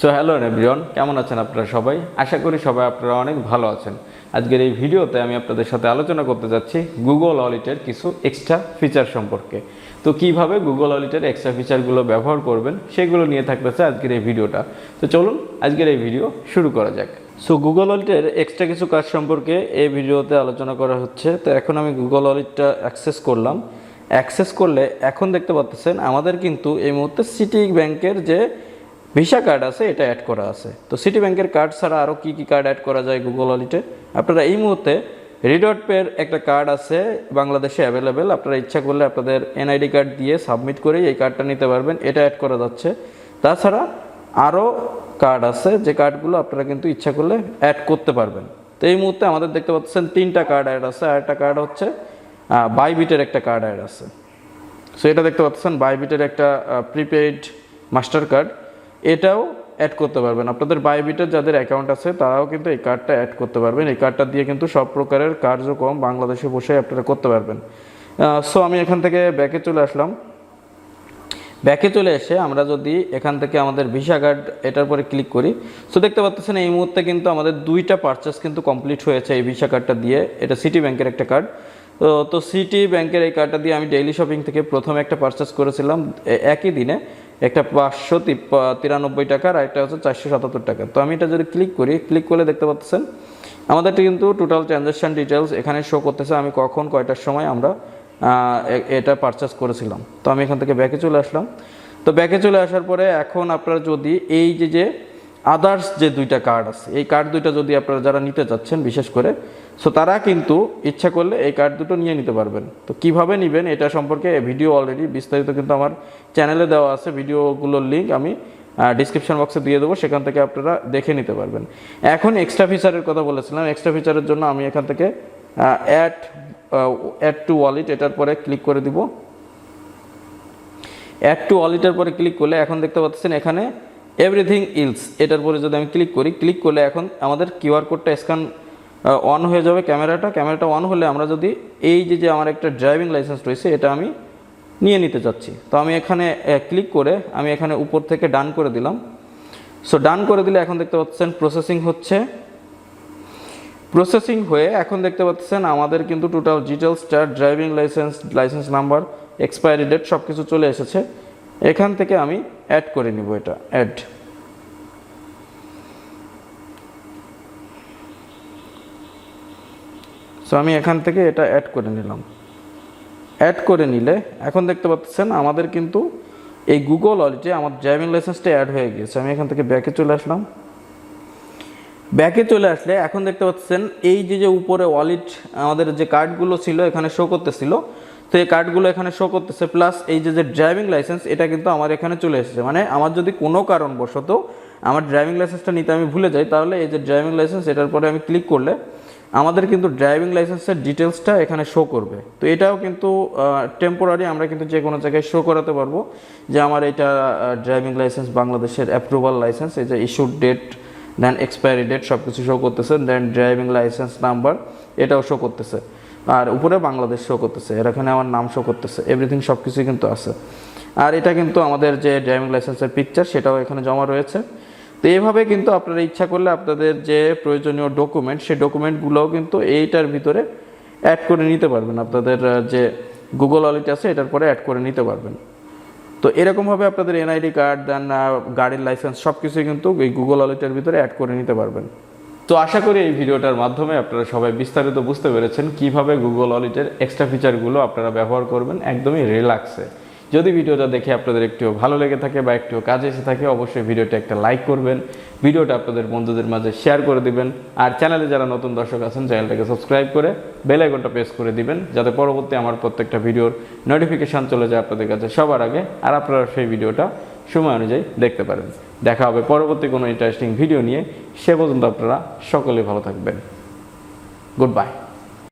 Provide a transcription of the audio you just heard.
So hello everyone কেমন আছেন আপনারা সবাই? আশা করি সবাই আপনারা অনেক ভালো আছেন। আজকের এই ভিডিওতে আমি আপনাদের সাথে আলোচনা করতে যাচ্ছি গুগল অলিটের কিছু এক্সট্রা ফিচার সম্পর্কে। তো কীভাবে গুগল অলিটের এক্সট্রা ফিচারগুলো ব্যবহার করবেন, সেগুলো নিয়ে থাকতেছে আজকের এই ভিডিওটা। তো চলুন, আজকের এই ভিডিও শুরু করা যাক। সো গুগল অলিটের এক্সট্রা কিছু কাজ সম্পর্কে এই ভিডিওতে আলোচনা করা হচ্ছে। তো এখন আমি গুগল অলিটটা অ্যাক্সেস করলাম। অ্যাক্সেস করলে এখন দেখতে পাচ্ছেন, আমাদের কিন্তু এই মুহূর্তে সিটি ব্যাংকের যে ভিসা কার্ড আছে, এটা অ্যাড করা আছে। তো সিটি ব্যাংকের কার্ড ছাড়া আরও কী কী কার্ড অ্যাড করা যায় গুগল ওয়ালেটে আপনারা এই মুহূর্তে রিডট পের একটা কার্ড আছে, বাংলাদেশে অ্যাভেলেবেল আপনারা ইচ্ছা করলে আপনাদের এনআইডি কার্ড দিয়ে সাবমিট করেই এই কার্ডটা নিতে পারবেন, এটা অ্যাড করা যাচ্ছে। তাছাড়া আরও কার্ড আছে, যে কার্ডগুলো আপনারা কিন্তু ইচ্ছা করলে অ্যাড করতে পারবেন। তো এই মুহূর্তে আমাদের দেখতে পাচ্ছেন তিনটা কার্ড অ্যাড আছে, আর একটা কার্ড হচ্ছে বাইবিটের একটা কার্ড অ্যাড আছে। সো এটা দেখতে পাচ্ছেন বাইবিটের একটা প্রিপেইড মাস্টার কার্ড এটাও অ্যাড করতে পারবেন। আপনাদের বাইবিটের যাদের অ্যাকাউন্ট আছে, তারাও কিন্তু এই কার্ডটা অ্যাড করতে পারবেন। এই কার্ডটা দিয়ে কিন্তু সব প্রকারের কার্যক্রম বাংলাদেশে বসে আপনারা করতে পারবেন। সো আমি এখান থেকে ব্যাকে চলে আসলাম। ব্যাকে চলে এসে আমরা যদি এখান থেকে আমাদের ভিসা কার্ড এটার পরে ক্লিক করি সো দেখতে পাচ্ছেন এই মুহূর্তে কিন্তু আমাদের দুইটা পারচেস কিন্তু কমপ্লিট হয়েছে এই ভিসা কার্ডটা দিয়ে। এটা সিটি ব্যাংকের একটা কার্ড তো সিটি ব্যাংকের এই কার্ডটা দিয়ে আমি ডেইলি শপিং থেকে প্রথমে একটা পারচেস করেছিলাম। একই দিনে। একটা পাঁচশো তিরানব্বই টাকা আর একটা হচ্ছে চারশো সাতাত্তর টাকা। তো আমি এটা যদি ক্লিক করি ক্লিক করলে দেখতে পাচ্ছেন আমাদেরটা কিন্তু টোটাল ট্রানজ্যাকশন ডিটেলস এখানে শো করতেছে আমি কখন, কয়টার সময় আমরা এটা পারচেস করেছিলাম। তো আমি এখান থেকে ব্যাকে চলে আসলাম। তো ব্যাকে চলে আসার পরে এখন আপনারা যদি এই যে যে আদার্স যে দুইটা কার্ড আছে, এই কার্ড দুইটা যদি আপনারা যারা নিতে চাচ্ছেন, বিশেষ করে সো তারা কিন্তু ইচ্ছা করলে এই কার্ড দুটো নিয়ে নিতে পারবেন। তো কীভাবে নেবেন, এটা সম্পর্কে ভিডিও অলরেডি বিস্তারিত কিন্তু আমার চ্যানেলে দেওয়া আছে ভিডিওগুলোর লিঙ্ক আমি ডিসক্রিপশন বক্সে দিয়ে দেবো, সেখান থেকে আপনারা দেখে নিতে পারবেন। এখন এক্সট্রা ফিচারের কথা বলেছিলাম এক্সট্রা ফিচারের জন্য আমি এখান থেকে অ্যাড অ্যাড টু ওয়ালেট এটার পরে ক্লিক করে দিব। অ্যাড টু ওয়ালেটের পরে ক্লিক করলে এখন দেখতে পাচ্ছেন এখানে এভরিথিং ইলস এটার পরে যদি আমি ক্লিক করি ক্লিক করলে এখন আমাদের কিউআর কোডটা স্ক্যান অন হয়ে যাবে ক্যামেরাটা। ক্যামেরাটা অন হলে আমরা যদি এই যে যে আমার একটা ড্রাইভিং লাইসেন্স রয়েছে, এটা আমি নিয়ে নিতে চাচ্ছি তো আমি এখানে ক্লিক করে আমি এখানে উপর থেকে ডান করে দিলাম। সো ডান করে দিলে এখন দেখতে পাচ্ছেন প্রসেসিং হচ্ছে। প্রসেসিং হয়ে এখন দেখতে পাচ্ছেন আমাদের কিন্তু total details star driving license license number expiry date সব কিছু চলে এসেছে। এখান থেকে আমি অ্যাড করে নিব এটা অ্যাড সো আমি এখান থেকে এটা অ্যাড করে নিলাম। অ্যাড করে নিলে, এখন দেখতে পাচ্ছেন আমাদের কিন্তু এই গুগল ওয়ালেটে আমার ড্রাইভিং লাইসেন্সটা অ্যাড হয়ে গিয়েছে। আমি এখান থেকে ব্যাকে চলে আসলাম। ব্যাকে চলে আসলে এখন দেখতে পাচ্ছেন এই যে যে উপরে ওয়ালেট আমাদের যে কার্ডগুলো ছিল, এখানে শো করতেছিল তো এই কার্ডগুলো এখানে শো করতেছে প্লাস এই যে যে ড্রাইভিং লাইসেন্স এটা কিন্তু আমার এখানে চলে এসেছে। মানে আমার যদি কোনো কারণবশত আমার ড্রাইভিং লাইসেন্সটা নিতে আমি ভুলে যাই, তাহলে এই যে ড্রাইভিং লাইসেন্স এটার পরে আমি ক্লিক করলে আমাদের কিন্তু ড্রাইভিং লাইসেন্সের ডিটেলসটা এখানে শো করবে। তো এটাও কিন্তু টেম্পোরারি আমরা কিন্তু যে কোনো জায়গায় শো করাতে পারব যে আমার এটা ড্রাইভিং লাইসেন্স বাংলাদেশের অ্যাপ্রুভাল লাইসেন্স এই যে issued date then expiry date সব কিছু শো করতেছে দেন ড্রাইভিং লাইসেন্স নাম্বার এটাও শো করতেছে। আর উপরে বাংলাদেশ শো করতেছে, এর এখানে আমার নাম শো করতেছে এভরিথিং সব কিছুই কিন্তু আছে। আর এটা কিন্তু আমাদের যে ড্রাইভিং লাইসেন্সের পিকচার সেটাও এখানে জমা রয়েছে। তো এইভাবে কিন্তু আপনারা ইচ্ছা করলে আপনাদের যে প্রয়োজনীয় ডকুমেন্ট সেই ডকুমেন্টগুলোও কিন্তু এইটার ভিতরে অ্যাড করে নিতে পারবেন। আপনাদের যে গুগল ওয়ালেট আছে, এটার পরে অ্যাড করে নিতে পারবেন। তো এরকমভাবে আপনাদের এনআইডি কার্ড দেন গাড়ির লাইসেন্স সব কিছুই কিন্তু এই গুগল ওয়ালেটের ভিতরে অ্যাড করে নিতে পারবেন। তো আশা করি এই ভিডিওটার মাধ্যমে আপনারা সবাই বিস্তারিত বুঝতে পেরেছেন কীভাবে গুগল ওয়ালেটের এক্সট্রা ফিচারগুলো আপনারা ব্যবহার করবেন একদমই রিল্যাক্সে যদি ভিডিওটা দেখে আপনাদের একটু ভালো লেগে থাকে বা একটু কাজে এসে থাকে, অবশ্যই ভিডিওটা একটা লাইক করবেন, ভিডিওটা আপনাদের বন্ধুদের মাঝে শেয়ার করে দিবেন, আর চ্যানেলে যারা নতুন দর্শক আছেন চ্যানেলটাকে সাবস্ক্রাইব করে বেল আইকনটা প্রেস করে দিবেন, যাতে পরবর্তী আমার প্রত্যেকটা ভিডিওর নোটিফিকেশান চলে যায় আপনাদের কাছে সবার আগে, আর আপনারা সেই ভিডিওটা সময় অনুযায়ী দেখতে পারেন। দেখা হবে পরবর্তী কোনো ইন্টারেস্টিং ভিডিও নিয়ে, সে পর্যন্ত আপনারা সকলে ভালো থাকবেন। Good bye